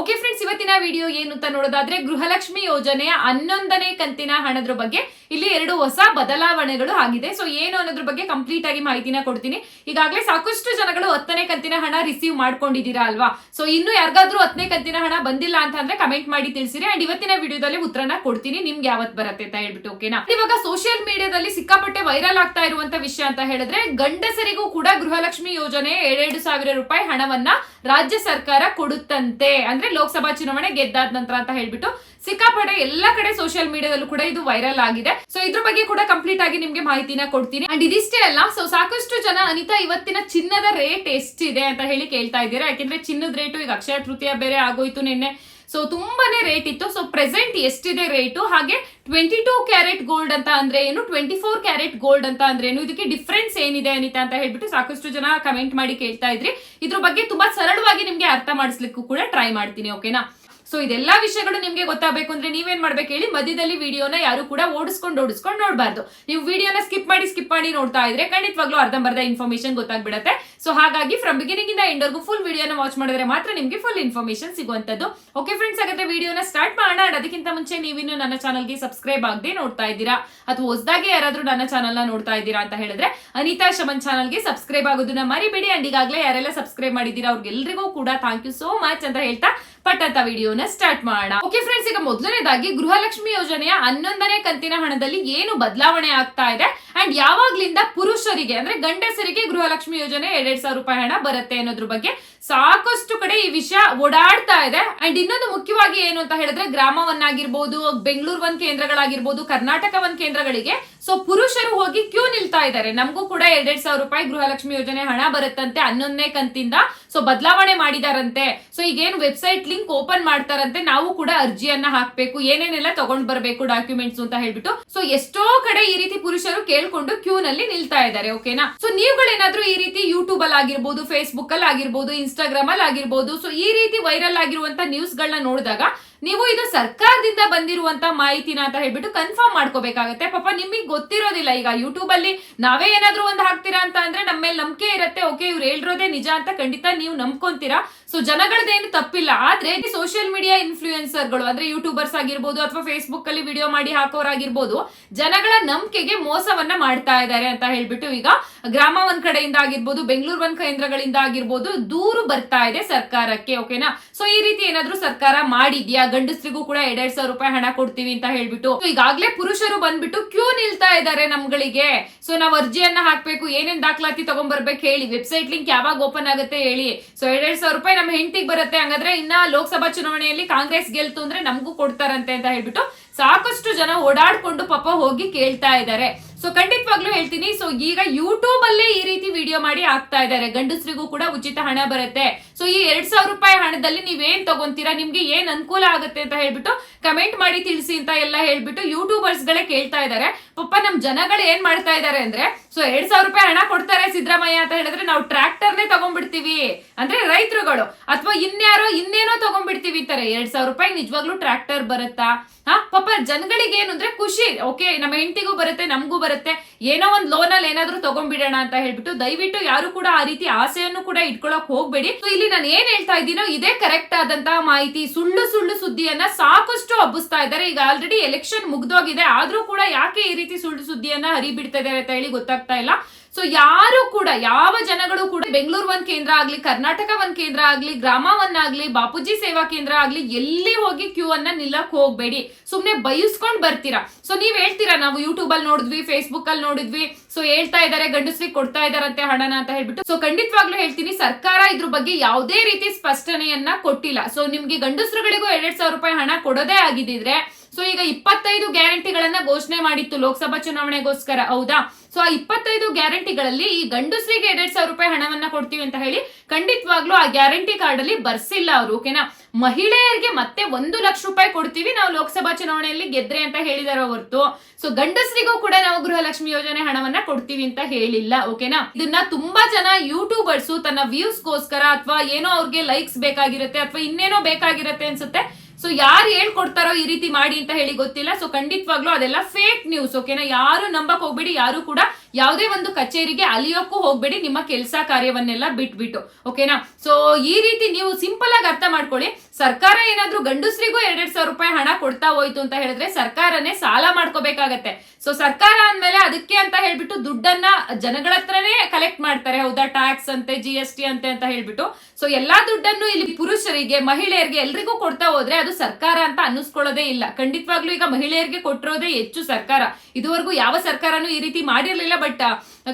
Okay friends ಇವತ್ತಿನ video ಏನು ಅಂತ ನೋಡೋದಾದ್ರೆ ಗೃಹಲಕ್ಷ್ಮಿ ಯೋಜನೆಯ ಹನ್ನೊಂದನೇ ಕಂತಿನ ಹಣದ್ರ ಬಗ್ಗೆ ಇಲ್ಲಿ ಎರಡು ಹೊಸ ಬದಲಾವಣೆಗಳು ಆಗಿದೆ. ಸೊ ಏನು ಅನ್ನೋದ್ರ ಬಗ್ಗೆ ಕಂಪ್ಲೀಟ್ ಆಗಿ ಮಾಹಿತಿನ ಕೊಡ್ತೀನಿ. ಈಗಾಗಲೇ ಸಾಕಷ್ಟು ಜನಗಳು ಹತ್ತನೇ ಕಂತಿನ ಹಣ ರಿಸೀವ್ ಮಾಡ್ಕೊಂಡಿದ್ದೀರಾ ಅಲ್ವಾ? ಸೊ ಇನ್ನು ಯಾರಿಗಾದ್ರೂ ಹತ್ತನೇ ಕಂತಿನ ಹಣ ಬಂದಿಲ್ಲ ಅಂತ ಅಂದ್ರೆ ಕಮೆಂಟ್ ಮಾಡಿ ತಿಳಿಸಿರಿ. ಅಂಡ್ ಇವತ್ತಿನ ವಿಡಿಯೋದಲ್ಲಿ ಉತ್ತರನ ಕೊಡ್ತೀನಿ. ನಿಮ್ಗೆ ಯಾವತ್ ಬರುತ್ತೆ ಅಂತ ಹೇಳ್ಬಿಟ್ಟು ಓಕೆನಾ ಇವಾಗ ಸೋಷಿಯಲ್ ಮೀಡಿಯಾದಲ್ಲಿ ಸಿಕ್ಕಾಪಟ್ಟೆ ವೈರಲ್ ಆಗ್ತಾ ಇರುವಂತ ವಿಷಯ ಅಂತ ಹೇಳಿದ್ರೆ ಗಂಡಸರಿಗೂ ಕೂಡ ಗೃಹಲಕ್ಷ್ಮಿ ಯೋಜನೆ ಎರಡೆರಡು ಸಾವಿರ ರೂಪಾಯಿ ಹಣವನ್ನ ರಾಜ್ಯ ಸರ್ಕಾರ ಕೊಡುತ್ತಂತೆ. ಅಂದ್ರೆ ಲೋಕಸಭಾ ಚುನಾವಣೆ ಗೆದ್ದಾದ ನಂತರ ಅಂತ ಹೇಳ್ಬಿಟ್ಟು ಸಿಕ್ಕಾಪಟ್ಟೆ ಎಲ್ಲಾ ಕಡೆ ಸೋಷಿಯಲ್ ಮೀಡಿಯಾದಲ್ಲೂ ಕೂಡ ಇದು ವೈರಲ್ ಆಗಿದೆ. ಸೊ ಇದ್ರ ಬಗ್ಗೆ ಕೂಡ ಕಂಪ್ಲೀಟ್ ಆಗಿ ನಿಮ್ಗೆ ಮಾಹಿತಿನ ಕೊಡ್ತೀನಿ. ಅಂಡ್ ಇದಿಷ್ಟೇ ಅಲ್ಲ ಸೊ ಸಾಕಷ್ಟು ಜನ ಅನಿತಾ, ಇವತ್ತಿನ ಚಿನ್ನದ ರೇಟ್ ಎಷ್ಟಿದೆ ಅಂತ ಹೇಳಿ ಕೇಳ್ತಾ ಇದ್ದೀರಾ. ಯಾಕೆಂದ್ರೆ ಚಿನ್ನದ ರೇಟು ಈಗ ಅಕ್ಷಯ ತೃತೀಯ ಬೇರೆ ಆಗೋಯ್ತು ನಿನ್ನೆ. ಸೊ ತುಂಬಾನೇ ರೇಟ್ ಇತ್ತು. ಸೊ ಪ್ರೆಸೆಂಟ್ ಎಷ್ಟಿದೆ ರೇಟು ಹಾಗೆ ಟ್ವೆಂಟಿ ಟೂ ಕ್ಯಾರೆಟ್ ಗೋಲ್ಡ್ ಅಂತ ಅಂದ್ರೆ ಏನು? ಟ್ವೆಂಟಿ ಫೋರ್ ಕ್ಯಾರೆಟ್ ಗೋಲ್ಡ್ ಅಂತ ಅಂದ್ರೆ ಏನು? ಇದಕ್ಕೆ ಡಿಫ್ರೆನ್ಸ್ ಏನಿದೆ ಅನಿತಾ ಅಂತ ಹೇಳ್ಬಿಟ್ಟು ಸಾಕಷ್ಟು ಜನ ಕಮೆಂಟ್ ಮಾಡಿ ಕೇಳ್ತಾ ಇದ್ರಿ. ಇದ್ರ ಬಗ್ಗೆ ತುಂಬಾ ಸರಳವಾಗಿ ನಿಮ್ಗೆ ಅರ್ಥ ಮಾಡಿಸ್ಲಿಕ್ಕೂ ಕೂಡ ಟ್ರೈ ಮಾಡ್ತೀನಿ ಓಕೆನಾ ಸೊ ಇದೆಲ್ಲಾ ವಿಷಯಗಳು ನಿಮ್ಗೆ ಗೊತ್ತಾಗಬೇಕು ಅಂದ್ರೆ ನೀವೇನ್ ಮಾಡ್ಬೇಕು ಹೇಳಿ ಮಧ್ಯದಲ್ಲಿ ವಿಡಿಯೋನ ಯಾರು ಕೂಡ ಓಡಿಸ್ಕೊಂಡು ಓಡಿಸ್ಕೊಂಡು ನೋಡಬಾರ್ದು. ನೀವು ವಿಡಿಯೋನ ಸ್ಕಿಪ್ ಮಾಡಿ ಸ್ಕಿಪ್ ಮಾಡಿ ನೋಡ್ತಾ ಇದ್ರೆ ಖಂಡಿತವಾಗ್ಲೂ ಅರ್ಧಂಬರ್ಧ ಇನ್ಫಾರ್ಮೇಶನ್ ಗೊತ್ತಾಗ್ಬಿಡತ್ತೆ. ಸೊ ಹಾಗಾಗಿ ಫ್ರಮ್ ಬಿಗಿನಿಂಗ್ ಇಂದ ಎಂಡರ್ಗೂ ಫುಲ್ ವಿಡಿಯೋನ ವಾಚ್ ಮಾಡಿದ್ರೆ ಮಾತ್ರ ನಿಮ್ಗೆ ಫುಲ್ ಇನ್ಫಾರ್ಮೇಶನ್ ಸಿಗುವಂತದ್ದು ಓಕೆ ಫ್ರೆಂಡ್ಸ್ ಹಾಗಾದ್ರೆ ವಿಡಿಯೋನ ಸ್ಟಾರ್ಟ್ ಮಾಡೋಣ. ಅದಕ್ಕಿಂತ ಮುಂಚೆ ನೀವಿನ್ನು ನನ್ನ ಚಾನಲ್ಗೆ ಸಬ್ಸ್ಕ್ರೈಬ್ ಆಗದೆ ನೋಡ್ತಾ ಇದ್ದೀರಾ? ಅಥವಾ ಹೊಸದಾಗಿ ಯಾರಾದ್ರೂ ನನ್ನ ಚಾನಲ್ನ ನೋಡ್ತಾ ಇದ್ದೀರಾ ಅಂತ ಹೇಳಿದ್ರೆ ಅನಿತಾ ಶಮನ್ ಚಾನಲ್ಗೆ ಸಬ್ಸ್ಕ್ರೈಬ್ ಆಗೋದನ್ನ ಮರಿಬೇಡಿ. ಅಂಡ್ ಈಗಾಗಲೇ ಯಾರೆಲ್ಲ ಸಬ್ಸ್ಕ್ರೈಬ್ ಮಾಡಿದ್ದೀರಾ ಅವ್ರಿಗೆಲ್ರಿಗೂ ಕೂಡ ಥ್ಯಾಂಕ್ ಯು ಸೋ ಮಚ್ ಅಂತ ಹೇಳ್ತಾ ಪಟ್ಟಂತ ವಿಡಿಯೋನ ಸ್ಟಾರ್ಟ್ ಮಾಡೋಣ. ಓಕೆ ಫ್ರೆಂಡ್ಸ್ ಈಗ ಮೊದಲನೇದಾಗಿ ಗೃಹಲಕ್ಷ್ಮಿ ಯೋಜನೆಯ ಹನ್ನೊಂದನೇ ಕಂತಿನ ಹಣದಲ್ಲಿ ಏನು ಬದಲಾವಣೆ ಆಗ್ತಾ ಇದೆ? ಅಂಡ್ ಯಾವಾಗ್ಲಿಂದ ಪುರುಷರಿಗೆ, ಅಂದ್ರೆ ಗಂಡಸರಿಗೆ ಗೃಹಲಕ್ಷ್ಮಿ ಯೋಜನೆ ಎರಡ್ ಸಾವಿರ ರೂಪಾಯಿ ಹಣ ಬರುತ್ತೆ ಅನ್ನೋದ್ರ ಬಗ್ಗೆ ಸಾಕಷ್ಟು ಕಡೆ ಈ ವಿಷಯ ಓಡಾಡ್ತಾ ಇದೆ. ಅಂಡ್ ಇನ್ನೊಂದು ಮುಖ್ಯವಾಗಿ ಏನು ಅಂತ ಹೇಳಿದ್ರೆ ಗ್ರಾಮವನ್ನಾಗಿರ್ಬೋದು, ಬೆಂಗಳೂರು ಒಂದ್ ಕೇಂದ್ರಗಳಾಗಿರ್ಬೋದು, ಕರ್ನಾಟಕ ಒಂದ್ ಕೇಂದ್ರಗಳಿಗೆ. ಸೊ ಪುರುಷರು ಹೋಗಿ ಕ್ಯೂ ನಿಲ್ತಾ ಇದ್ದಾರೆ. ನಮಗೂ ಕೂಡ ಎರಡೆರಡ್ ಸಾವಿರ ರೂಪಾಯಿ ಗೃಹಲಕ್ಷ್ಮಿ ಯೋಜನೆ ಹಣ ಬರುತ್ತಂತೆ ಹನ್ನೊಂದನೇ ಕಂತಿಂದ. ಸೊ ಬದಲಾವಣೆ ಮಾಡಿದಾರಂತೆ. ಸೊ ಈಗೇನು ವೆಬ್ಸೈಟ್ ಲಿಂಕ್ ಓಪನ್ ಮಾಡ್ತಾರಂತೆ, ನಾವು ಕೂಡ ಅರ್ಜಿಯನ್ನ ಹಾಕ್ಬೇಕು, ಏನೇನೆಲ್ಲ ತಗೊಂಡ್ ಬರಬೇಕು ಡಾಕ್ಯುಮೆಂಟ್ಸ್ ಅಂತ ಹೇಳ್ಬಿಟ್ಟು. ಸೊ ಎಷ್ಟೋ ಕಡೆ ಈ ರೀತಿ ಪುರುಷರು ಕೇಳ್ಕೊಂಡು ಕ್ಯೂ ನಲ್ಲಿ ನಿಲ್ತಾ ಇದ್ದಾರೆ, ಓಕೆನಾ? ಸೊ ನೀವುಗಳೇನಾದ್ರೂ ಈ ರೀತಿ ಯೂಟ್ಯೂಬ್ ಅಲ್ಲಿ ಆಗಿರ್ಬೋದು ಫೇಸ್ಬುಕ್ ಅಲ್ಲಿ ಆಗಿರ್ಬೋದು ಇನ್ಸ್ಟಾಗ್ರಾಮ್ ಅಲ್ಲಿ ಆಗಿರ್ಬೋದು ಸೊ ಈ ರೀತಿ ವೈರಲ್ ಆಗಿರುವಂತ ನ್ಯೂಸ್ ಗಳನ್ನ ನೋಡಿದಾಗ ನೀವು ಇದು ಸರ್ಕಾರದಿಂದ ಬಂದಿರುವಂತ ಮಾಹಿತಿನ ಅಂತ ಹೇಳ್ಬಿಟ್ಟು ಕನ್ಫರ್ಮ್ ಮಾಡ್ಕೋಬೇಕಾಗತ್ತೆ. ಪಾಪ ನಿಮಗೆ ಗೊತ್ತಿರೋದಿಲ್ಲ. ಈಗ ಯೂಟ್ಯೂಬ್ ಅಲ್ಲಿ ನಾವೇ ಏನಾದ್ರೂ ಒಂದು ಹಾಕ್ತೀರಾ ಅಂತ ಅಂದ್ರೆ ನಮ್ಮ ನಂಬಿಕೆ ಇರುತ್ತೆ. ಓಕೆ ಇವ್ರು ಹೇಳಿರೋದೇ ನಿಜ ಅಂತ ಖಂಡಿತ ನೀವು ನಂಬ್ಕೊಂತೀರಾ. ಸೊ ಜನಗಳದ್ದೇನು ತಪ್ಪಿಲ್ಲ. ಆದ್ರೆ ಸೋಷಿಯಲ್ ಮೀಡಿಯಾ ಇನ್ಫ್ಲೂಯೆನ್ಸರ್ಗಳು ಅಂದ್ರೆ ಯೂಟ್ಯೂಬರ್ಸ್ ಆಗಿರ್ಬೋದು ಅಥವಾ ಫೇಸ್ಬುಕ್ ಅಲ್ಲಿ ವಿಡಿಯೋ ಮಾಡಿ ಹಾಕೋರಾಗಿರ್ಬೋದು, ಜನಗಳ ನಂಬಿಕೆಗೆ ಮೋಸವನ್ನ ಮಾಡ್ತಾ ಇದ್ದಾರೆ ಅಂತ ಹೇಳ್ಬಿಟ್ಟು ಈಗ ಗ್ರಾಮ ಒಂದ್ ಕಡೆಯಿಂದ ಆಗಿರ್ಬೋದು, ಬೆಂಗಳೂರು ಒಂದ್ ಕೇಂದ್ರಗಳಿಂದ ಆಗಿರ್ಬೋದು ದೂರು ಬರ್ತಾ ಇದೆ ಸರ್ಕಾರಕ್ಕೆ ಓಕೆನಾ ಸೊ ಈ ರೀತಿ ಏನಾದ್ರೂ ಸರ್ಕಾರ ಮಾಡಿದ್ಯಾ? ಗಂಡಸ್ರಿಗೂ ಕೂಡ ಎರಡ್ ಸಾವಿರ ರೂಪಾಯಿ ಹಣ ಕೊಡ್ತೀವಿ ಅಂತ ಹೇಳ್ಬಿಟ್ಟು. ಈಗಾಗಲೇ ಈಗಾಗ್ಲೇ ಪುರುಷರು ಬಂದ್ಬಿಟ್ಟು ಕ್ಯೂ ನಿಲ್ತಾ ಇದ್ದಾರೆ ನಮ್ಗಳಿಗೆ. ಸೊ ನಾವ್ ಅರ್ಜಿಯನ್ನ ಹಾಕ್ಬೇಕು, ಏನೇನ್ ದಾಖಲಾತಿ ತಗೊಂಡ್ಬರ್ಬೇಕು ಹೇಳಿ ವೆಬ್ಸೈಟ್ ಲಿಂಕ್ ಯಾವಾಗ ಓಪನ್ ಆಗುತ್ತೆ ಹೇಳಿ. ಸೊ ಎರಡ್ ಸಾವಿರ ರೂಪಾಯಿ ನಮ್ಮ ಹೆಂಡತಿಗೆ ಬರುತ್ತೆ ಹಂಗಾದ್ರೆ ಇನ್ನ ಲೋಕಸಭಾ ಚುನಾವಣೆಯಲ್ಲಿ ಕಾಂಗ್ರೆಸ್ ಗೆಲ್ತು ಅಂದ್ರೆ ನಮಗೂ ಕೊಡ್ತಾರಂತೆ ಅಂತ ಹೇಳ್ಬಿಟ್ಟು ಸಾಕಷ್ಟು ಜನ ಓಡಾಡ್ಕೊಂಡು ಪಾಪ ಹೋಗಿ ಕೇಳ್ತಾ ಇದ್ದಾರೆ. ಸೊ ಖಂಡಿತವಾಗ್ಲೂ ಹೇಳ್ತೀನಿ ಸೊ ಈಗ ಯೂಟ್ಯೂಬ್ ಅಲ್ಲೇ ಈ ರೀತಿ ವಿಡಿಯೋ ಮಾಡಿ ಆಗ್ತಾ ಇದ್ದಾರೆ. ಗಂಡಸ್ರಿಗೂ ಕೂಡ ಉಚಿತ ಹಣ ಬರುತ್ತೆ. ಸೊ ಈ ಎರಡ್ ಸಾವಿರ ರೂಪಾಯಿ ಹಣದಲ್ಲಿ ನೀವೇನ್ ತಗೊಂತೀರಾ? ನಿಮ್ಗೆ ಏನ್ ಅನುಕೂಲ ಆಗುತ್ತೆ ಅಂತ ಹೇಳ್ಬಿಟ್ಟು ಕಮೆಂಟ್ ಮಾಡಿ ತಿಳಿಸಿ ಅಂತ ಎಲ್ಲ ಹೇಳ್ಬಿಟ್ಟು ಯೂಟ್ಯೂಬರ್ಸ್ ಗಳೇ ಕೇಳ್ತಾ ಇದ್ದಾರೆ. ಪಪ್ಪ ನಮ್ ಜನಗಳು ಏನ್ ಮಾಡ್ತಾ ಇದ್ದಾರೆ ಅಂದ್ರೆ, ಸೊ ಎರಡ್ ಸಾವಿರ ರೂಪಾಯಿ ಹಣ ಕೊಡ್ತಾರೆ ಸಿದ್ದರಾಮಯ್ಯ ಅಂತ ಹೇಳಿದ್ರೆ ನಾವು ಟ್ರ್ಯಾಕ್ಟರ್ನೇ ತಗೊಂಡ್ಬಿಡ್ತೀವಿ ಅಂದ್ರೆ ರೈತರುಗಳು. ಅಥವಾ ಇನ್ಯಾರೋ ಇನ್ನೇನೋ ತಗೊಂಡ್ಬಿಡ್ತೀವಿ ಅಂತಾರೆ. ಎರಡ್ ಸಾವಿರ ರೂಪಾಯಿ ನಿಜವಾಗ್ಲೂ ಟ್ರ್ಯಾಕ್ಟರ್ ಬರುತ್ತಾ? ಹಾ, ಪಾಪ ಜನಗಳಿಗೆ ಏನು ಅಂದ್ರೆ ಖುಷಿ. ಓಕೆ, ನಮ್ಮ ಹೆಂಡತಿಗೂ ಬರುತ್ತೆ, ನಮಗೂ ಬರುತ್ತೆ. ಏನೋ ಒಂದ್ ಲೋನ್ ಅಲ್ಲಿ ಏನಾದ್ರೂ ತಗೊಂಡ್ಬಿಡೋಣ ಅಂತ ಹೇಳ್ಬಿಟ್ಟು ದಯವಿಟ್ಟು ಯಾರು ಕೂಡ ಆ ರೀತಿ ಆಸೆಯನ್ನು ಕೂಡ ಇಟ್ಕೊಳಕ್ ಹೋಗ್ಬೇಡಿ. ಇಲ್ಲಿ ನಾನು ಏನ್ ಹೇಳ್ತಾ ಇದ್ದೀನೋ ಇದೇ ಕರೆಕ್ಟ್ ಆದಂತಹ ಮಾಹಿತಿ. ಸುಳ್ಳು ಸುಳ್ಳು ಸುದ್ದಿಯನ್ನ ಸಾಕಷ್ಟು ಹಬ್ಬಿಸ್ತಾ ಇದ್ದಾರೆ. ಈಗ ಆಲ್ರೆಡಿ ಎಲೆಕ್ಷನ್ ಮುಗ್ದೋಗಿದೆ. ಆದ್ರೂ ಕೂಡ ಯಾಕೆ ಈ ರೀತಿ ಸುಳ್ಳು ಸುದ್ದಿಯನ್ನ ಹರಿಬಿಡ್ತಾ ಇದ್ದಾರೆ ಅಂತ ಹೇಳಿ ಗೊತ್ತಾಗ್ತಾ ಇಲ್ಲ. ಸೊ ಯಾರು ಕೂಡ, ಯಾವ ಜನಗಳು ಕೂಡ, ಬೆಂಗಳೂರು ಒಂದ್ ಕೇಂದ್ರ ಆಗ್ಲಿ, ಕರ್ನಾಟಕ ಒಂದ್ ಕೇಂದ್ರ ಆಗ್ಲಿ, ಗ್ರಾಮ ಒಂದ್ ಆಗ್ಲಿ, ಬಾಪೂಜಿ ಸೇವಾ ಕೇಂದ್ರ ಆಗ್ಲಿ, ಎಲ್ಲಿ ಹೋಗಿ ಕ್ಯೂ ಅನ್ನ ನಿಲ್ಲಕ್ ಹೋಗ್ಬೇಡಿ. ಸುಮ್ನೆ ಬಯಸ್ಕೊಂಡ್ ಬರ್ತೀರಾ. ಸೊ ನೀವ್ ಹೇಳ್ತೀರಾ, ನಾವು ಯೂಟ್ಯೂಬ್ ಅಲ್ಲಿ ನೋಡಿದ್ವಿ ಫೇಸ್ಬುಕ್ ಅಲ್ಲಿ ನೋಡಿದ್ವಿ ಸೊ ಹೇಳ್ತಾ ಇದಾರೆ, ಗಂಡಸ್ರಿಗೆ ಕೊಡ್ತಾ ಇದಾರಂತೆ ಹಣನ ಅಂತ ಹೇಳ್ಬಿಟ್ಟು. ಸೊ ಖಂಡಿತವಾಗ್ಲೂ ಹೇಳ್ತೀನಿ, ಸರ್ಕಾರ ಇದ್ರ ಬಗ್ಗೆ ಯಾವುದೇ ರೀತಿ ಸ್ಪಷ್ಟನೆಯನ್ನ ಕೊಟ್ಟಿಲ್ಲ. ಸೊ ನಿಮ್ಗೆ ಗಂಡಸ್ರುಗಳಿಗೂ ಎರಡ್ ಸಾವಿರ ರೂಪಾಯಿ ಹಣ ಕೊಡೋದೇ ಆಗಿದ್ರೆ ಸೊ ಈಗ ಇಪ್ಪತ್ತೈದು ಗ್ಯಾರಂಟಿಗಳನ್ನ ಘೋಷಣೆ ಮಾಡಿತ್ತು ಲೋಕಸಭಾ ಚುನಾವಣೆಗೋಸ್ಕರ, ಹೌದಾ? ಸೊ ಆ ಇಪ್ಪತ್ತೈದು ಗ್ಯಾರಂಟಿಗಳಲ್ಲಿ ಈ ಗಂಡಸ್ರಿಗೆ ಎರಡ್ ಸಾವಿರ ರೂಪಾಯಿ ಹಣವನ್ನ ಕೊಡ್ತೀವಿ ಅಂತ ಹೇಳಿ ಖಂಡಿತವಾಗ್ಲೂ ಆ ಗ್ಯಾರಂಟಿ ಕಾರ್ಡ್ ಅಲ್ಲಿ ಬರ್ಸಿಲ್ಲ ಅವರು, ಓಕೆನಾ? ಮಹಿಳೆಯರಿಗೆ ಮತ್ತೆ ಒಂದು ಲಕ್ಷ ರೂಪಾಯಿ ಕೊಡ್ತೀವಿ ನಾವು ಲೋಕಸಭಾ ಚುನಾವಣೆಯಲ್ಲಿ ಗೆದ್ರೆ ಅಂತ ಹೇಳಿದಾರೆ ಹೊರತು. ಸೊ ಗಂಡಸ್ರಿಗೂ ಕೂಡ ನಾವು ಗೃಹಲಕ್ಷ್ಮಿ ಯೋಜನೆ ಹಣವನ್ನ ಕೊಡ್ತೀವಿ ಅಂತ ಹೇಳಿಲ್ಲ, ಓಕೆನಾ? ಇದನ್ನ ತುಂಬಾ ಜನ ಯೂಟ್ಯೂಬರ್ಸ್ ತನ್ನ ವ್ಯೂಸ್ಗೋಸ್ಕರ ಅಥವಾ ಏನೋ ಅವ್ರಿಗೆ ಲೈಕ್ಸ್ ಬೇಕಾಗಿರುತ್ತೆ ಅಥವಾ ಇನ್ನೇನೋ ಬೇಕಾಗಿರುತ್ತೆ ಅನ್ಸುತ್ತೆ. ಸೊ ಯಾರು ಹೇಳ್ಕೊಡ್ತಾರೋ ಈ ರೀತಿ ಮಾಡಿ ಅಂತ ಹೇಳಿ ಗೊತ್ತಿಲ್ಲ. ಸೊ ಖಂಡಿತವಾಗ್ಲೂ ಅದೆಲ್ಲ ಫೇಕ್ ನ್ಯೂಸ್ ಓಕೆನಾ ಯಾರು ನಂಬಕ್ ಹೋಗ್ಬೇಡಿ, ಯಾರು ಕೂಡ ಯಾವುದೇ ಒಂದು ಕಚೇರಿಗೆ ಅಲಿಯೋಕ್ಕೂ ಹೋಗ್ಬೇಡಿ, ನಿಮ್ಮ ಕೆಲಸ ಕಾರ್ಯವನ್ನೆಲ್ಲ ಬಿಟ್ಬಿಟ್ಟು ಓಕೆನಾ ಸೊ ಈ ರೀತಿ ನೀವು ಸಿಂಪಲ್ ಆಗಿ ಅರ್ಥ ಮಾಡ್ಕೊಳ್ಳಿ. ಸರ್ಕಾರ ಏನಾದ್ರೂ ಗಂಡಸ್ರಿಗೂ ಎರಡೆರಡು ಸಾವಿರ ರೂಪಾಯಿ ಹಣ ಕೊಡ್ತಾ ಹೋಯ್ತು ಅಂತ ಹೇಳಿದ್ರೆ ಸರ್ಕಾರನೇ ಸಾಲ ಮಾಡ್ಕೋಬೇಕಾಗತ್ತೆ. ಸೊ ಸರ್ಕಾರ ಅಂದ್ಮೇಲೆ ಅದಕ್ಕೆ ಅಂತ ಹೇಳ್ಬಿಟ್ಟು ದುಡ್ಡನ್ನ ಜನಗಳ ಹತ್ರನೇ ಕಲೆಕ್ಟ್ ಮಾಡ್ತಾರೆ. ಹೌದಾ? ಟ್ಯಾಕ್ಸ್ ಅಂತೆ ಜಿ ಎಸ್ ಟಿ ಅಂತೆ ಅಂತ ಹೇಳ್ಬಿಟ್ಟು. ಸೊ ಎಲ್ಲಾ ದುಡ್ಡನ್ನು ಇಲ್ಲಿ ಪುರುಷರಿಗೆ, ಮಹಿಳೆಯರಿಗೆ ಎಲ್ರಿಗೂ ಕೊಡ್ತಾ ಹೋದ್ರೆ ಅದು ಸರ್ಕಾರ ಅಂತ ಅನ್ನಿಸ್ಕೊಳ್ಳೋದೇ ಇಲ್ಲ. ಖಂಡಿತವಾಗ್ಲೂ ಈಗ ಮಹಿಳೆಯರಿಗೆ ಕೊಟ್ಟಿರೋದೇ ಹೆಚ್ಚು ಸರ್ಕಾರ. ಇದುವರೆಗೂ ಯಾವ ಸರ್ಕಾರನೂ ಈ ರೀತಿ ಮಾಡಿರ್ಲಿಲ್ಲ ಬಟ್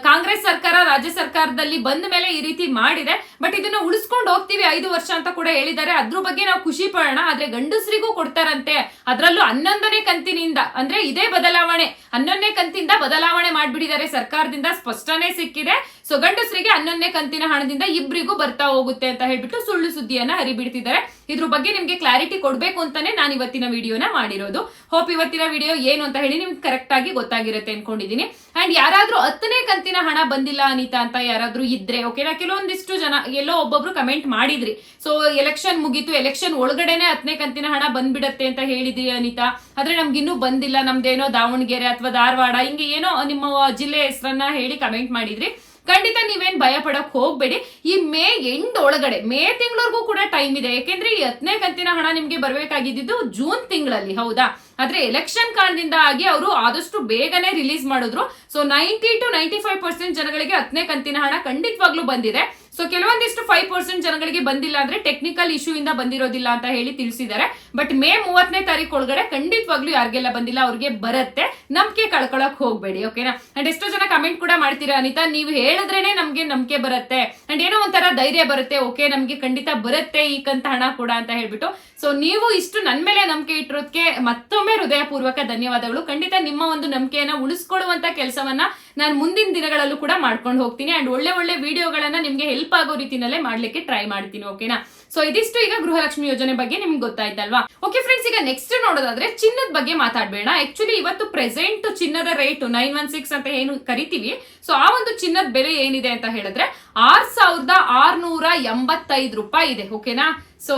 ಕಾಂಗ್ರೆಸ್ ಸರ್ಕಾರ ರಾಜ್ಯ ಸರ್ಕಾರದಲ್ಲಿ ಬಂದ ಮೇಲೆ ಈ ರೀತಿ ಮಾಡಿದೆ, ಬಟ್ ಇದನ್ನ ಉಳಿಸ್ಕೊಂಡು ಹೋಗ್ತೀವಿ ಐದು ವರ್ಷ ಅಂತ ಕೂಡ ಹೇಳಿದ್ದಾರೆ. ಅದ್ರ ಬಗ್ಗೆ ನಾವು ಖುಷಿ ಪಡೋಣ, ಆದ್ರೆ ಗಂಡಸರಿಗೂ ಕೊಡ್ತಾರಂತೆ. ಅದರಲ್ಲೂ ಹನ್ನೊಂದನೇ ಕಂತಿನಿಂದ, ಅಂದ್ರೆ ಇದೇ ಬದಲಾವಣೆ, ಹನ್ನೊಂದನೇ ಕಂತಿಂದ ಬದಲಾವಣೆ ಮಾಡ್ಬಿಟ್ಟಿದ್ದಾರೆ. ಸರ್ಕಾರದಿಂದ ಸ್ಪಷ್ಟನೆ ಸಿಕ್ಕಿದೆ. ಸೊ ಗಂಡಸರಿಗೆ ಹನ್ನೊಂದನೇ ಕಂತಿನ ಹಣದಿಂದ ಇಬ್ರಿಗೂ ಬರ್ತಾ ಹೋಗುತ್ತೆ ಅಂತ ಹೇಳ್ಬಿಟ್ಟು ಸುಳ್ಳು ಸುದ್ದಿಯನ್ನ ಹರಿಬಿಡ್ತಿದ್ದಾರೆ. ಇದ್ರ ಬಗ್ಗೆ ನಿಮ್ಗೆ ಕ್ಲಾರಿಟಿ ಕೊಡ್ಬೇಕು ಅಂತಾನೆ ನಾನು ಇವತ್ತಿನ ವಿಡಿಯೋನ ಮಾಡಿರೋದು. ಹೋಪ್ ಇವತ್ತಿನ ವಿಡಿಯೋ ಏನು ಅಂತ ಹೇಳಿ ನಿಮ್ಗೆ ಕರೆಕ್ಟ್ ಆಗಿ ಗೊತ್ತಾಗಿರುತ್ತೆ ಅನ್ಕೊಂಡಿದೀನಿ ಅಂಡ್ ಯಾರಾದ್ರೂ ಹತ್ತನೇ ಕಂತಿನ ಹಣ ಬಂದಿಲ್ಲ ಅನಿತಾ ಅಂತ ಯಾರಾದ್ರೂ ಇದ್ರೆ ಓಕೆನಾ ಕೆಲವೊಂದಿಷ್ಟು ಜನ, ಎಲ್ಲೋ ಒಬ್ಬೊಬ್ರು ಕಮೆಂಟ್ ಮಾಡಿದ್ರಿ. ಸೊ ಎಲೆಕ್ಷನ್ ಮುಗೀತು ಎಲೆಕ್ಷನ್ ಒಳಗಡೆನೆ ಹತ್ತನೇ ಕಂತಿನ ಹಣ ಬಂದ್ಬಿಡತ್ತೆ ಅಂತ ಹೇಳಿದ್ರಿ ಅನಿತಾ. ಆದ್ರೆ ನಮ್ಗೆ ಇನ್ನೂ ಬಂದಿಲ್ಲ, ನಮ್ದೇನೋ ದಾವಣಗೆರೆ ಅಥವಾ ಧಾರವಾಡ, ಹಿಂಗೆ ಏನೋ ನಿಮ್ಮ ಜಿಲ್ಲೆ ಹೆಸರನ್ನ ಹೇಳಿ ಕಮೆಂಟ್ ಮಾಡಿದ್ರಿ. ಖಂಡಿತ ನೀವೇನ್ ಭಯ ಪಡಕ್ ಹೋಗ್ಬೇಡಿ. ಈ ಮೇ ಎಂಡ್ ಒಳಗಡೆ ಮೇ ತಿಂಗಳವರೆಗೂ ಕೂಡ ಟೈಮ್ ಇದೆ. ಯಾಕೆಂದ್ರೆ ಈ ಹತ್ತನೇ ಕಂತಿನ ಹಣ ನಿಮ್ಗೆ ಬರ್ಬೇಕಾಗಿದ್ದು ಜೂನ್ ತಿಂಗಳಲ್ಲಿ, ಹೌದಾ? ಆದ್ರೆ ಎಲೆಕ್ಷನ್ ಕಾರಣದಿಂದ ಆಗಿ ಅವರು ಆದಷ್ಟು ಬೇಗನೆ ರಿಲೀಸ್ ಮಾಡಿದ್ರು. So ninety to ninety five percent ಜನಗಳಿಗೆ ಹತ್ತನೇ ಕಂತಿನ ಹಣ ಖಂಡಿತವಾಗ್ಲೂ ಬಂದಿದೆ. ಸೊ ಕೆಲವೊಂದಿಷ್ಟು ಫೈವ್ ಪರ್ಸೆಂಟ್ ಜನಗಳಿಗೆ ಬಂದಿಲ್ಲ ಅಂದ್ರೆ ಟೆಕ್ನಿಕಲ್ ಇಶ್ಯೂ ಇಂದ ಬಂದಿರೋದಿಲ್ಲ ಅಂತ ಹೇಳಿ ತಿಳಿಸಿದ್ದಾರೆ. ಬಟ್ ಮೇ ಮೂವತ್ತನೇ ತಾರೀಕು ಒಳಗಡೆ ಖಂಡಿತವಾಗ್ಲೂ ಯಾರಿಗೆಲ್ಲ ಬಂದಿಲ್ಲ ಅವ್ರಿಗೆ ಬರುತ್ತೆ. ನಂಬಿಕೆ ಕಳ್ಕೊಳಕ್ ಹೋಗ್ಬೇಡಿ ಓಕೆನಾ ಅಂಡ್ ಎಷ್ಟೋ ಜನ ಕಮೆಂಟ್ ಕೂಡ ಮಾಡ್ತೀರಾ, ಅನಿತಾ, ನೀವು ಹೇಳಿದ್ರೇನೆ ನಮ್ಗೆ ನಂಬಿಕೆ ಬರುತ್ತೆ. ಅಂಡ್ ಏನೋ ಒಂಥರ ಧೈರ್ಯ ಬರುತ್ತೆ ಓಕೆ ನಮ್ಗೆ ಖಂಡಿತ ಬರುತ್ತೆ ಈ ಕಂತ ಹಣ ಕೂಡ ಅಂತ ಹೇಳ್ಬಿಟ್ಟು. ಸೊ ನೀವು ಇಷ್ಟು ನನ್ನ ಮೇಲೆ ನಂಬಿಕೆ ಇಟ್ಟಿರೋದಕ್ಕೆ ಮತ್ತೊಮ್ಮೆ ಹೃದಯಪೂರ್ವಕ ಧನ್ಯವಾದಗಳು. ಖಂಡಿತ ನಿಮ್ಮ ಒಂದು ನಂಬಿಕೆಯನ್ನ ಉಳಿಸ್ಕೊಳ್ಳುವಂತ ಕೆಲಸವನ್ನ ನಾನು ಮುಂದಿನ ದಿನಗಳಲ್ಲೂ ಕೂಡ ಮಾಡ್ಕೊಂಡು ಹೋಗ್ತೀನಿ. ಅಂಡ್ ಒಳ್ಳೆ ಒಳ್ಳೆ ವಿಡಿಯೋಗಳನ್ನ ನಿಮಗೆ ಹೆಲ್ಪ್ ಆಗೋ ರೀತಿನಲ್ಲೇ ಮಾಡ್ಲಿಕ್ಕೆ ಟ್ರೈ ಮಾಡ್ತೀನಿ ಓಕೆನಾ ಸೊ ಇದಿಷ್ಟು ಈಗ ಗೃಹಲಕ್ಷ್ಮಿ ಯೋಜನೆ ಬಗ್ಗೆ ನಿಮ್ಗೆ ಗೊತ್ತಾಯ್ತಲ್ವಾ? ಓಕೆ ಫ್ರೆಂಡ್ಸ್ ಈಗ ನೆಕ್ಸ್ಟ್ ನೋಡೋದಾದ್ರೆ ಚಿನ್ನದ ಬಗ್ಗೆ ಮಾತಾಡಬೇಡ. ಆಕ್ಚುಲಿ ಇವತ್ತು ಪ್ರೆಸೆಂಟ್ ಚಿನ್ನದ ರೇಟ್ ನೈನ್ ಒನ್ ಸಿಕ್ಸ್ ಅಂತ ಏನು ಕರಿತೀವಿ. ಸೊ ಆ ಒಂದು ಚಿನ್ನದ ಬೆಲೆ ಏನಿದೆ ಅಂತ ಹೇಳಿದ್ರೆ ಆರ್ ಸಾವಿರದ ಆರ್ನೂರ ಎಂಬತ್ತೈದು ರೂಪಾಯಿ ಇದೆ, ಓಕೆನಾ? ಸೊ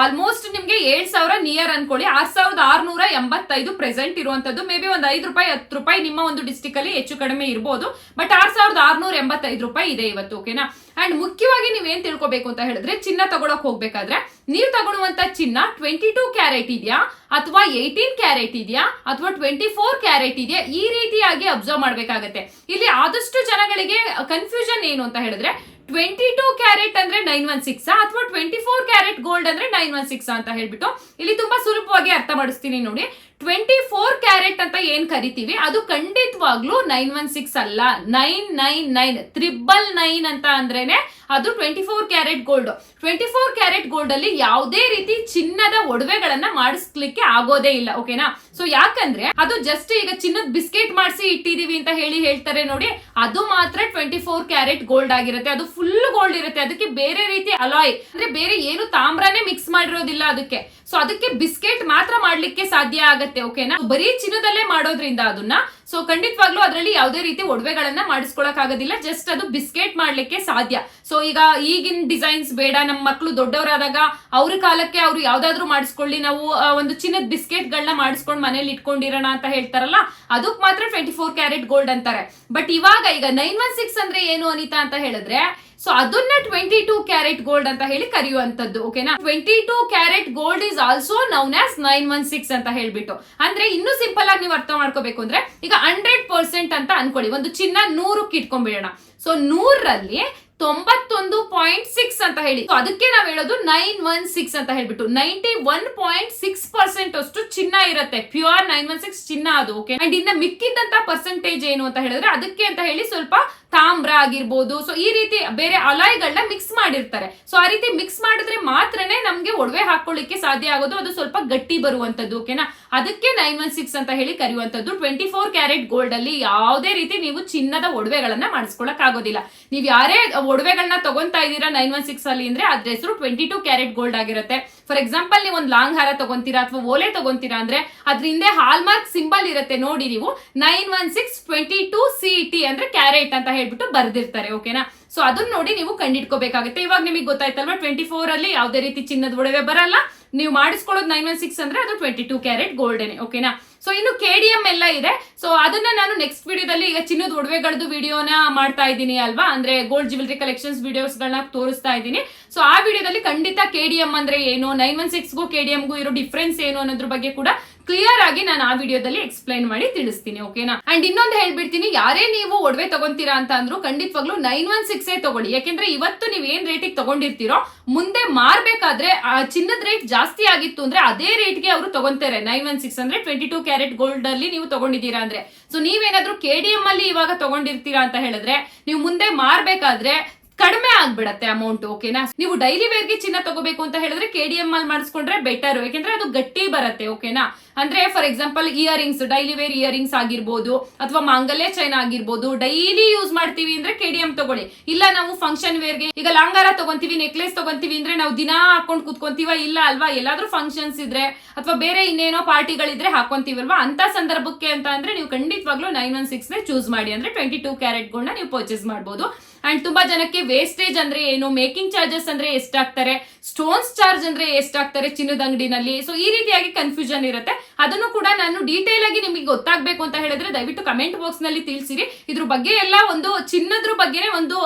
ಆಲ್ಮೋಸ್ಟ್ ನಿಮಗೆ ಏಳ್ ಸಾವಿರ ನಿಯರ್ ಅನ್ಕೊಳ್ಳಿ. ಆರ್ ಸಾವಿರದ ಆರ್ನೂರ ಎಂಬತ್ತೈದು ಪ್ರೆಸೆಂಟ್ ಇರುವಂತದ್ದು. ಮೇ ಬಿ ಒಂದು ಐದು ರೂಪಾಯಿ, ಹತ್ತು ರೂಪಾಯಿ ನಿಮ್ಮ ಒಂದು ಡಿಸ್ಟಿಕ್ ಅಲ್ಲಿ ಹೆಚ್ಚು ಕಡಿಮೆ ಇರಬಹುದು ಬಟ್ ಆರ್ ಸಾವಿರದ ಆರ್ನೂರ ಎಂಬತ್ತೈದು ರೂಪಾಯಿ ಇದೆ ಇವತ್ತು, ಓಕೆನಾ? ಅಂಡ್ ಮುಖ್ಯವಾಗಿ ನೀವೇನ್ ತಿಳ್ಕೊಬೇಕು ಅಂತ ಹೇಳಿದ್ರೆ, ಚಿನ್ನ ತಗೊಳಕ್ ಹೋಗ್ಬೇಕಾದ್ರೆ ನೀವು ತಗೊಳ್ಳುವಂತ ಚಿನ್ನ ಟ್ವೆಂಟಿ ಟೂ ಕ್ಯಾರೆಟ್ ಇದೆಯಾ? ಅಥವಾ ಏಯ್ಟೀನ್ ಕ್ಯಾರೆಟ್ ಇದೆಯಾ? ಅಥವಾ ಟ್ವೆಂಟಿ ಫೋರ್ ಕ್ಯಾರೆಟ್ ಇದೆಯಾ? ಈ ರೀತಿಯಾಗಿ ಅಬ್ಸರ್ವ್ ಮಾಡಬೇಕಾಗತ್ತೆ. ಇಲ್ಲಿ ಆದಷ್ಟು ಜನಗಳಿಗೆ ಕನ್ಫ್ಯೂಷನ್ ಏನು ಅಂತ ಹೇಳಿದ್ರೆ ಟ್ವೆಂಟಿ ಟೂ ಕ್ಯಾರೆಟ್ ಅಂದ್ರೆ ನೈನ್ ಒನ್ ಸಿಕ್ಸ್ ಅಥವಾ ಟ್ವೆಂಟಿ ಫೋರ್ ಕ್ಯಾರೆಟ್ ಗೋಲ್ಡ್ ಅಂದ್ರೆ ನೈನ್ ಒನ್ ಸಿಕ್ಸ್ ಅಂತ ಹೇಳ್ಬಿಟ್ಟು, ಇಲ್ಲಿ ತುಂಬಾ ಸುಲಭವಾಗಿ ಅರ್ಥ ಮಾಡಿಸ್ತೀನಿ ನೋಡಿ. ಟ್ವೆಂಟಿ ಫೋರ್ ಕ್ಯಾರೆಟ್ ಅಂತ ಏನ್ ಕರಿತೀವಿ? ಅದು ಖಂಡಿತವಾಗ್ಲೂ ನೈನ್ ಒನ್ ಸಿಕ್ಸ್ ಅಲ್ಲ. Nine nine nine, triple nine ಅಂತ ಅಂದ್ರೇನೆ ಅದು twenty four carat gold. Twenty four carat gold ಅಲ್ಲಿ ಯಾವುದೇ ರೀತಿ ಚಿನ್ನದ ಒಡವೆಗಳನ್ನ ಮಾಡಿಸ್ಲಿಕ್ಕೆ ಆಗೋದೇ ಇಲ್ಲ, ಓಕೆನಾ? ಸೊ ಯಾಕಂದ್ರೆ ಅದು ಜಸ್ಟ್ ಈಗ ಚಿನ್ನದ ಬಿಸ್ಕೆಟ್ ಮಾಡಿಸಿ ಇಟ್ಟಿದೀವಿ ಅಂತ ಹೇಳಿ ಹೇಳ್ತಾರೆ ನೋಡಿ, ಅದು ಮಾತ್ರ ಟ್ವೆಂಟಿ ಫೋರ್ ಕ್ಯಾರೆಟ್ ಗೋಲ್ಡ್ ಆಗಿರುತ್ತೆ. ಅದು ಫುಲ್ ಗೋಲ್ಡ್ ಇರುತ್ತೆ. ಅದಕ್ಕೆ ಬೇರೆ ರೀತಿ ಅಲಾಯ್ ಅಂದ್ರೆ ಬೇರೆ ಏನು ತಾಮ್ರನೇ ಮಿಕ್ಸ್ ಮಾಡಿರೋದಿಲ್ಲ ಅದಕ್ಕೆ. ಸೊ ಅದಕ್ಕೆ ಬಿಸ್ಕೆಟ್ ಮಾತ್ರ ಮಾಡ್ಲಿಕ್ಕೆ ಸಾಧ್ಯ ಆಗತ್ತೆ ಓಕೆನಾ ಬರೀ ಚಿನ್ನದಲ್ಲೇ ಮಾಡೋದ್ರಿಂದ ಅದನ್ನ ಸೊ ಖಂಡಿತವಾಗ್ಲೂ ಅದರಲ್ಲಿ ಯಾವುದೇ ರೀತಿ ಒಡವೆಗಳನ್ನ ಮಾಡಿಸ್ಕೊಳಕ್ ಆಗೋದಿಲ್ಲ ಜಸ್ಟ್ ಅದು ಬಿಸ್ಕೆಟ್ ಮಾಡ್ಲಿಕ್ಕೆ ಸಾಧ್ಯ. ಸೊ ಈಗ ಈಗಿನ ಡಿಸೈನ್ಸ್ ಬೇಡ ನಮ್ಮ ಮಕ್ಕಳು ದೊಡ್ಡವರಾದಾಗ ಅವ್ರ ಕಾಲಕ್ಕೆ ಅವ್ರು ಯಾವ್ದಾದ್ರು ಮಾಡಿಸ್ಕೊಳ್ಳಿ, ನಾವು ಒಂದು ಚಿನ್ನದ ಬಿಸ್ಕೆಟ್ ಗಳನ್ನ ಮಾಡಿಸ್ಕೊಂಡು ಮನೇಲಿ ಇಟ್ಕೊಂಡಿರೋಣ ಅಂತ ಹೇಳ್ತಾರಲ್ಲ ಅದಕ್ಕೆ ಮಾತ್ರ ಟ್ವೆಂಟಿ ಫೋರ್ ಕ್ಯಾರೆಟ್ ಗೋಲ್ಡ್ ಅಂತಾರೆ. ಬಟ್ ಇವಾಗ ಈಗ ನೈನ್ ಒನ್ ಸಿಕ್ಸ್ ಅಂದ್ರೆ ಏನು ಅನಿತಾ ಅಂತ ಹೇಳಿದ್ರೆ ಸೊ ಅದನ್ನ ಟ್ವೆಂಟಿ ಟೂ ಕ್ಯಾರೆಟ್ ಗೋಲ್ಡ್ ಅಂತ ಹೇಳಿ ಕರೆಯುವಂತದ್ದು ಓಕೆನಾ twenty two carat gold is also known as nine one six ಅಂತ ಹೇಳ್ಬಿಟ್ಟು. ಅಂದ್ರೆ ಇನ್ನು ಸಿಂಪಲ್ ಆಗಿ ನೀವು ಅರ್ಥ ಮಾಡ್ಕೋಬೇಕು ಅಂದ್ರೆ, ಈಗ ಹಂಡ್ರೆಡ್ ಪರ್ಸೆಂಟ್ ಅಂತ ಅನ್ಕೊಳ್ಳಿ, ಒಂದು ಚಿನ್ನ ನೂರಕ್ಕೆ ಇಟ್ಕೊಂಡ್ಬಿಡೋಣ. ಸೊ ನೂರಲ್ಲಿ ತೊಂಬತ್ತೊಂದು ಪಾಯಿಂಟ್ ಸಿಕ್ಸ್ ಅಂತ ಹೇಳಿ. ಅದಕ್ಕೆ ನಾವ್ ಹೇಳೋದು ನೈನ್ ಒನ್ ಸಿಕ್ಸ್ ಅಂತ ಹೇಳ್ಬಿಟ್ಟು. Ninety one point six percent ಅಷ್ಟು ಚಿನ್ನ ಇರುತ್ತೆ. ಪ್ಯೂರ್ ನೈನ್ ಒನ್ ಸಿಕ್ಸ್ ಚಿನ್ನ ಅದು ಓಕೆ ಅಂಡ್ ಇನ್ನ ಮಿಕ್ಕಿದಂತ ಪರ್ಸೆಂಟೇಜ್ ಏನು ಅಂತ ಹೇಳಿದ್ರೆ, ಅದಕ್ಕೆ ಅಂತ ಹೇಳಿ ಸ್ವಲ್ಪ ತಾಮ್ರ ಆಗಿರ್ಬೋದು ಸೊ ಈ ರೀತಿ ಬೇರೆ ಅಲಾಯ್ಗಳನ್ನ ಮಿಕ್ಸ್ ಮಾಡಿರ್ತಾರೆ. ಸೊ ಆ ರೀತಿ ಮಿಕ್ಸ್ ಮಾಡಿದ್ರೆ ಮಾತ್ರನೇ ನಮ್ಗೆ ಒಡವೆ ಹಾಕೊಳ್ಳಿಕ್ಕೆ ಸಾಧ್ಯ ಆಗೋದು, ಅದು ಸ್ವಲ್ಪ ಗಟ್ಟಿ ಬರುವಂತದ್ದು ಓಕೆನಾ ಅದಕ್ಕೆ ನೈನ್ ಒನ್ ಸಿಕ್ಸ್ ಅಂತ ಹೇಳಿ ಕರೆಯುವಂತದ್ದು. ಟ್ವೆಂಟಿ ಫೋರ್ ಕ್ಯಾರೆಟ್ ಗೋಲ್ಡ್ ಅಲ್ಲಿ ಯಾವುದೇ ರೀತಿ ನೀವು ಚಿನ್ನದ ಒಡವೆಗಳನ್ನ ಮಾಡಿಸ್ಕೊಳಕ್ ಆಗೋದಿಲ್ಲ. ನೀವು ಯಾರೇ ಒಡವೆಗಳನ್ನ ತಗೊಂತಾ ಇದ್ದೀರಾ ನೈನ್ ಒನ್ ಸಿಕ್ಸ್ ಅಲ್ಲಿ ಅಂದ್ರೆ ಅದ್ರ ಹೆಸರು ಟ್ವೆಂಟಿ ಟೂ ಕ್ಯಾರೆಟ್ ಗೋಲ್ಡ್ ಆಗಿರುತ್ತೆ. ಫಾರ್ ಎಕ್ಸಾಂಪಲ್ ನೀವು ಒಂದು ಲಾಂಗ್ ಹಾರ ತಗೊಂತೀರಾ ಅಥವಾ ಓಲೆ ತಗೊಂತೀರಾ ಅಂದ್ರೆ ಅದ್ರ ಹಿಂದೆ ಹಾಲ್ ಮಾರ್ಕ್ ಸಿಂಬಲ್ ಇರುತ್ತೆ, ನೋಡಿ ನೀವು. Nine one six twenty two C T ಅಂದ್ರೆ ಕ್ಯಾರೆಟ್ ಅಂತ ಹೇಳ್ಬಿಟ್ಟು ಬರ್ದಿರ್ತಾರೆ ಓಕೆನಾ ಸೊ ಅದನ್ನ ನೋಡಿ ನೀವು ಕಂಡಿಟ್ಕೋಬೇಕಾಗುತ್ತೆ. ಇವಾಗ ನಿಮಗೆ ಗೊತ್ತಾಯ್ತಲ್ವ ಟ್ವೆಂಟಿ ಫೋರ್ ಅಲ್ಲಿ ಯಾವುದೇ ರೀತಿ ಚಿನ್ನದ ಒಡವೆ ಬರಲ್ಲ. ನೀವು ಮಾಡಿಸ್ಕೊಳ್ಳೋದು ನೈನ್ ಒನ್ ಸಿಕ್ಸ್ ಅಂದ್ರೆ ಅದು ಟ್ವೆಂಟಿ ಟೂ ಕ್ಯಾರೆಟ್ ಗೋಲ್ಡನ್ ಓಕೆನಾ ಸೊ ಇನ್ನು ಕೆ ಡಿ ಎಂ ಎಲ್ಲ ಇದೆ. ಸೊ ಅದನ್ನ ನಾನು ನೆಕ್ಸ್ಟ್ ವಿಡಿಯೋದಲ್ಲಿ ಈಗ ಚಿನ್ನದ ಒಡವೆಗಳದ್ದು ವಿಡಿಯೋನ ಮಾಡ್ತಾ ಇದ್ದೀನಿ ಅಲ್ವಾ? ಅಂದ್ರೆ ಗೋಲ್ಡ್ ಜ್ಯುವೆಲ್ರಿ ಕಲೆಕ್ಷನ್ಸ್ ವಿಡಿಯೋಸ್ ಗಳನ್ನ ತೋರಿಸ್ತಾ ಇದ್ದೀನಿ. ಸೊ ಆ ವಿಡಿಯೋದಲ್ಲಿ ಖಂಡಿತ ಕೆ ಡಿ ಎಂ ಅಂದ್ರೆ ಏನು? ನೈನ್ ಒನ್ ಸಿಕ್ಸ್ಗೂ ಕೆ ಡಿ ಎಂಗೂ ಇರೋ ಡಿಫ್ರೆನ್ಸ್ ಏನು ಅನ್ನೋದ್ರ ಬಗ್ಗೆ ಕೂಡ ಕ್ಲಿಯರ್ ಆಗಿ ನಾನು ಆ ವಿಡಿಯೋದಲ್ಲಿ ಎಕ್ಸ್ಪ್ಲೈನ್ ಮಾಡಿ ತಿಳಿಸ್ತೀನಿ ಓಕೆನಾ ಅಂಡ್ ಇನ್ನೊಂದು ಹೇಳ್ಬಿಡ್ತೀನಿ, ಯಾರೇ ನೀವು ಒಡವೆ ತಗೊಂತೀರಾ ಅಂತ ಅಂದ್ರು ಖಂಡಿತವಾಗ್ಲೂ ನೈನ್ ಒನ್ ಸಿಕ್ಸ್ ತಗೊಳ್ಳಿ. ಯಾಕೆಂದ್ರೆ ಇವತ್ತು ನೀವು ಏನ್ ರೇಟಿಗೆ ತಗೊಂಡಿರ್ತೀರೋ, ಮುಂದೆ ಮಾರ್ಬೇಕಾದ್ರೆ ಆ ಚಿನ್ನದ ರೇಟ್ ಜಾಸ್ತಿ ಆಗಿತ್ತು ಅಂದ್ರೆ ಅದೇ ರೇಟ್ಗೆ ಅವರು ತಗೊಂತಾರೆ. ನೈನ್ ಒನ್ ಸಿಕ್ಸ್ ಅಂದ್ರೆ ಟ್ವೆಂಟಿ ಟೂ ಕ್ಯಾರೆಟ್ ಗೋಲ್ಡ್ ಅಲ್ಲಿ ನೀವು ತಗೊಂಡಿದ್ದೀರಾ ಅಂದ್ರೆ. ಸೊ ನೀವೇನಾದ್ರೂ ಕೆ ಡಿ ಎಂ ಅಲ್ಲಿ ಇವಾಗ ತಗೊಂಡಿರ್ತೀರಾ ಅಂತ ಹೇಳಿದ್ರೆ, ನೀವು ಮುಂದೆ ಮಾರ್ಬೇಕಾದ್ರೆ ಕಡಿಮೆ ಆಗ್ಬಿಡತ್ತೆ ಅಮೌಂಟ್ ಓಕೆನಾ ನೀವು ಡೈಲಿ ವೇರ್ಗೆ ಚಿನ್ನ ತಗೋಬೇಕು ಅಂತ ಹೇಳಿದ್ರೆ ಕೆ ಡಿ ಎಂ ಅಲ್ಲಿ ಮಾಡಿಸ್ಕೊಂಡ್ರೆ ಬೆಟರ್ ಯಾಕೆಂದ್ರೆ ಅದು ಗಟ್ಟಿ ಬರುತ್ತೆ ಓಕೆನಾ ಅಂದ್ರೆ for example earrings daily wear earrings ಆಗಿರ್ಬೋದು, ಅಥವಾ ಮಾಂಗಲ್ಯ ಚೈನ್ ಆಗಿರ್ಬೋದು ಡೈಲಿ ಯೂಸ್ ಮಾಡ್ತೀವಿ ಅಂದ್ರೆ ಕೆ ಡಿ ಎಂ ತಗೊಳ್ಳಿ. ಇಲ್ಲ ನಾವು ಫಂಕ್ಷನ್ ವೇರ್ಗೆ ಈಗ ಲಾಂಗಾರ ತಗೊಂತೀವಿ ನೆಕ್ಲೆಸ್ ತಗೊಂತೀವಿ ಅಂದ್ರೆ ನಾವು ದಿನ ಹಾಕೊಂಡ್ ಕುತ್ಕೊಂತೀವ, ಇಲ್ಲ ಅಲ್ವಾ? ಎಲ್ಲಾದ್ರೂ ಫಂಕ್ಷನ್ಸ್ ಇದ್ರೆ, ಅಥವಾ ಬೇರೆ ಇನ್ನೇನೋ ಪಾರ್ಟಿಗಳಿದ್ರೆ ಹಾಕೊಂತೀವಲ್ವಾ? ಅಂತ ಸಂದರ್ಭಕ್ಕೆ ಅಂತ ಅಂದ್ರೆ ನೀವು ಖಂಡಿತವಾಗ್ಲೂ ನೈನ್ ಒನ್ ಸಿಕ್ಸ್ ಚೂಸ್ ಮಾಡಿ, ಅಂದ್ರೆ ಟ್ವೆಂಟಿ ಟೂ ಕ್ಯಾರೆಟ್ ಗಳನ್ನ ನೀವು ಪರ್ಚೇಸ್ ಮಾಡಬಹುದು ಅಂಡ್ ತುಂಬಾ ಜನಕ್ಕೆ ವೇಸ್ಟೇಜ್ ಅಂದ್ರೆ ಏನು? ಮೇಕಿಂಗ್ ಚಾರ್ಜಸ್ ಅಂದ್ರೆ ಎಷ್ಟಾಗ್ತಾರೆ? ಸ್ಟೋನ್ಸ್ ಚಾರ್ಜ್ ಅಂದ್ರೆ ಎಷ್ಟಾಗ್ತಾರೆ ಚಿನ್ನದ ಅಂಗಡಿನಲ್ಲಿ? ಸೊ ಈ ರೀತಿಯಾಗಿ ಕನ್ಫ್ಯೂಷನ್ ಇರುತ್ತೆ. ಅದನ್ನು ಕೂಡ ನಾನು ಡೀಟೇಲ್ ಆಗಿ ನಿಮಗೆ ಗೊತ್ತಾಗಬೇಕು ಅಂತ ಹೇಳಿದ್ರೆ ದಯವಿಟ್ಟು ಕಮೆಂಟ್ ಬಾಕ್ಸ್ನಲ್ಲಿ ತಿಳಿಸಿರಿ. ಇದ್ರ ಬಗ್ಗೆ ಎಲ್ಲ ಒಂದು ಚಿನ್ನದ್ರ ಬಗ್ಗೆನೇ ಒಂದು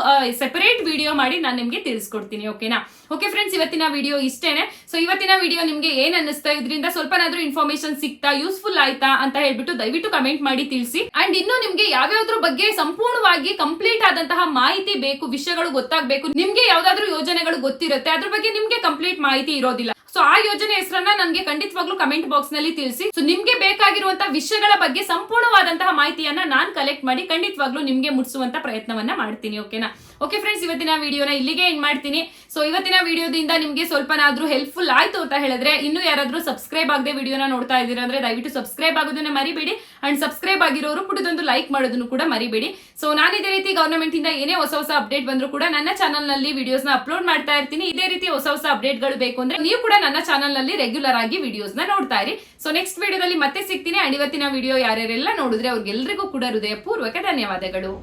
ಸೆಪರೇಟ್ ವಿಡಿಯೋ ಮಾಡಿ ನಾನು ನಿಮಗೆ ತಿಳಿಸ್ಕೊಡ್ತೀನಿ ಓಕೆನಾ ಓಕೆ ಫ್ರೆಂಡ್ಸ್ ಇವತ್ತಿನ ವಿಡಿಯೋ ಇಷ್ಟೇನೆ. ಸೊ ಇವತ್ತಿನ ವಿಡಿಯೋ ನಿಮಗೆ ಏನ್ ಅನ್ನಿಸ್ತಾ ಇದರಿಂದ ಸ್ವಲ್ಪನಾದ್ರೂ ಇನ್ಫಾರ್ಮೇಶನ್ ಸಿಗ್ತಾ ಯೂಸ್ಫುಲ್ ಆಯ್ತಾ ಅಂತ ಹೇಳ್ಬಿಟ್ಟು ದಯವಿಟ್ಟು ಕಮೆಂಟ್ ಮಾಡಿ ತಿಳಿಸಿ. ಅಂಡ್ ಇನ್ನು ನಿಮ್ಗೆ ಯಾವ್ಯಾವ್ದ್ರ ಬಗ್ಗೆ ಸಂಪೂರ್ಣವಾಗಿ ಕಂಪ್ಲೀಟ್ ಆದಂತಹ ಮಾಹಿತಿ ಬೇಕು, ವಿಷಯಗಳು ಗೊತ್ತಾಗಬೇಕು, ನಿಮ್ಗೆ ಯಾವ್ದಾದ್ರು ಯೋಜನೆಗಳು ಗೊತ್ತಿರುತ್ತೆ, ಅದ್ರ ಬಗ್ಗೆ ನಿಮ್ಗೆ ಕಂಪ್ಲೀಟ್ ಮಾಹಿತಿ ಇರೋದಿಲ್ಲ. ಸೊ ಆ ಯೋಜನೆ ಹೆಸರನ್ನ ನನಗೆ ಖಂಡಿತವಾಗ್ಲೂ ಕಮೆಂಟ್ ಬಾಕ್ಸ್ನಲ್ಲಿ ತಿಳಿಸಿ. ಸೊ ನಿಮ್ಗೆ ಬೇಕಾಗಿರುವಂತಹ ವಿಷಯಗಳ ಬಗ್ಗೆ ಸಂಪೂರ್ಣವಾದಂತಹ ಮಾಹಿತಿಯನ್ನ ನಾನ್ ಕಲೆಕ್ಟ್ ಮಾಡಿ ಖಂಡಿತವಾಗ್ಲೂ ನಿಮ್ಗೆ ಮುಟ್ಸುವಂತ ಪ್ರಯತ್ನವನ್ನ ಮಾಡ್ತೀನಿ ಓಕೆನಾ ಓಕೆ ಫ್ರೆಂಡ್ಸ್ ಇವತ್ತಿನ ವಿಡಿಯೋನ ಇಲ್ಲಿಗೆ ಎಂಡ್ ಮಾಡ್ತೀನಿ. ಸೊ ಇವತ್ತಿನ ವಿಡಿಯೋದಿಂದ ನಿಮಗೆ ಸ್ವಲ್ಪನಾದ್ರೂ ಹೆಲ್ಪ್ಫುಲ್ ಆಯ್ತು ಅಂತ ಹೇಳಿದ್ರೆ, ಇನ್ನು ಯಾರಾದ್ರೂ ಸಬ್ಸ್ಕ್ರೈಬ್ ಆಗದೆ ವಿಡಿಯೋನ ನೋಡ್ತಾ ಇದ್ದೀರಾ ಅಂದ್ರೆ ದಯವಿಟ್ಟು ಸಬ್ಸ್ಕ್ರೈಬ್ ಆಗೋದನ್ನ ಮರಿಬೇಡಿ. ಅಂಡ್ ಸಬ್ಸ್ಕ್ರೈಬ್ ಆಗಿರೋರು ಪುಟದೊಂದು ಲೈಕ್ ಮಾಡೋದನ್ನು ಕೂಡ ಮರಿಬೇಡಿ. ಸೊ ನಾನು ಇದೇ ರೀತಿ ಗವರ್ನಮೆಂಟ್ ಇಂದ ಏನೇ ಹೊಸ ಹೊಸ ಅಪ್ಡೇಟ್ ಬಂದ್ರು ಕೂಡ ನನ್ನ ಚಾನಲ್ನಲ್ಲಿ ವಿಡಿಯೋಸ್ನ ಅಪ್ಲೋಡ್ ಮಾಡ್ತಾ ಇರ್ತೀನಿ. ಇದೇ ರೀತಿ ಹೊಸ ಹೊಸ ಅಪ್ಡೇಟ್ಗಳು ಬೇಕು ಅಂದ್ರೆ ನೀವು ಕೂಡ ನನ್ನ ಚಾನಲ್ನಲ್ಲಿ ರೆಗ್ಯುಲರ್ ಆಗಿ ವಿಡಿಯೋಸ್ನ ನೋಡ್ತಾ ಇರಿ. ಸೊ ನೆಕ್ಸ್ಟ್ ವಿಡಿಯೋದಲ್ಲಿ ಮತ್ತೆ ಸಿಗ್ತೀನಿ. ಅಂಡ್ ಇವತ್ತಿನ ವಿಡಿಯೋ ಯಾರ್ಯಾರೆಲ್ಲ ನೋಡಿದ್ರೆ ಅವ್ರಿಗೆಲ್ಲರಿಗೂ ಕೂಡ ಹೃದಯಪೂರ್ವಕ ಧನ್ಯವಾದಗಳು.